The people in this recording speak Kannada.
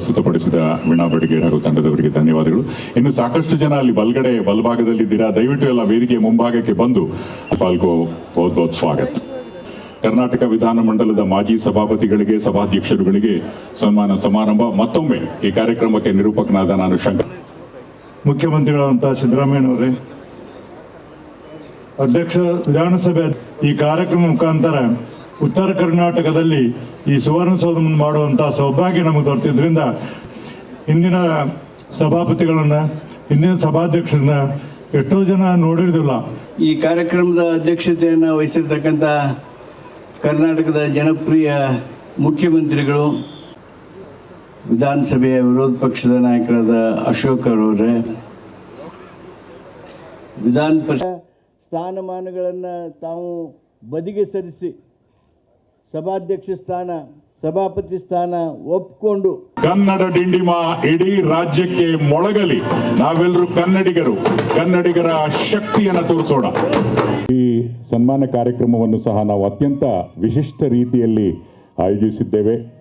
ಪ್ರಸ್ತುತಪಡಿಸಿದ ವೀಣಾ ಬಡಿಗೇರ್ ಹಾಗೂ ತಂಡದವರಿಗೆ ಧನ್ಯವಾದಗಳು. ಇನ್ನು ಸಾಕಷ್ಟು ಜನ ಅಲ್ಲಿ ಬಲ್ಗಡೆ ಬಲ್ಭಾಗದಲ್ಲಿದ್ದೀರಾ? ದಯವಿಟ್ಟು ಎಲ್ಲ ವೇದಿಕೆ ಮುಂಭಾಗಕ್ಕೆ ಬಂದು ಪಾಲ್ಗೋ ಬಹುತ್ ಬಹುತ್ ಸ್ವಾಗತ. ಕರ್ನಾಟಕ ವಿಧಾನಮಂಡಲದ ಮಾಜಿ ಸಭಾಪತಿಗಳಿಗೆ, ಸಭಾಧ್ಯಕ್ಷರುಗಳಿಗೆ ಸನ್ಮಾನ ಸಮಾರಂಭ. ಮತ್ತೊಮ್ಮೆ ಈ ಕಾರ್ಯಕ್ರಮಕ್ಕೆ ನಿರೂಪಕನಾದ ನಾನು ಶಂಕರ್. ಮುಖ್ಯಮಂತ್ರಿಗಳಾದಂಥ ಸಿದ್ದರಾಮಯ್ಯನವರೇ ಅಧ್ಯಕ್ಷ ವಿಧಾನಸಭೆ ಈ ಕಾರ್ಯಕ್ರಮ ಮುಖಾಂತರ ಉತ್ತರ ಕರ್ನಾಟಕದಲ್ಲಿ ಈ ಸುವರ್ಣಸೌಧವನ್ನು ಮಾಡುವಂಥ ಸೌಭಾಗ್ಯ ನಮಗೆ ದೊರೆತಿದ್ರಿಂದ ಇಂದಿನ ಸಭಾಪತಿಗಳನ್ನು, ಇಂದಿನ ಸಭಾಧ್ಯಕ್ಷರನ್ನ ಎಷ್ಟೋ ಜನ ನೋಡಿರೋದಿಲ್ಲ ಈ ಕಾರ್ಯಕ್ರಮದ ಅಧ್ಯಕ್ಷತೆಯನ್ನು ವಹಿಸಿರ್ತಕ್ಕಂಥ ಕರ್ನಾಟಕದ ಜನಪ್ರಿಯ ಮುಖ್ಯಮಂತ್ರಿಗಳು, ವಿಧಾನಸಭೆಯ ವಿರೋಧ ಪಕ್ಷದ ನಾಯಕರಾದ ಅಶೋಕ್ ಅವರೇ, ವಿಧಾನ ಪರಿಷತ್ ಸ್ಥಾನಮಾನಗಳನ್ನು ತಾವು ಬದಿಗೆ ಸರಿಸಿ ಸಭಾಧ್ಯಕ್ಷ ಸ್ಥಾನ, ಸಭಾಪತಿ ಸ್ಥಾನ ಒಪ್ಕೊಂಡು. ಕನ್ನಡ ಡಿಂಡಿಮ ಇಡೀ ರಾಜ್ಯಕ್ಕೆ ಮೊಳಗಲಿ. ನಾವೆಲ್ಲರೂ ಕನ್ನಡಿಗರು. ಕನ್ನಡಿಗರ ಶಕ್ತಿಯನ್ನು ತೋರಿಸೋಣ. ಈ ಸನ್ಮಾನ ಕಾರ್ಯಕ್ರಮವನ್ನು ಸಹ ನಾವು ಅತ್ಯಂತ ವಿಶಿಷ್ಟ ರೀತಿಯಲ್ಲಿ ಆಯೋಜಿಸಿದ್ದೇವೆ.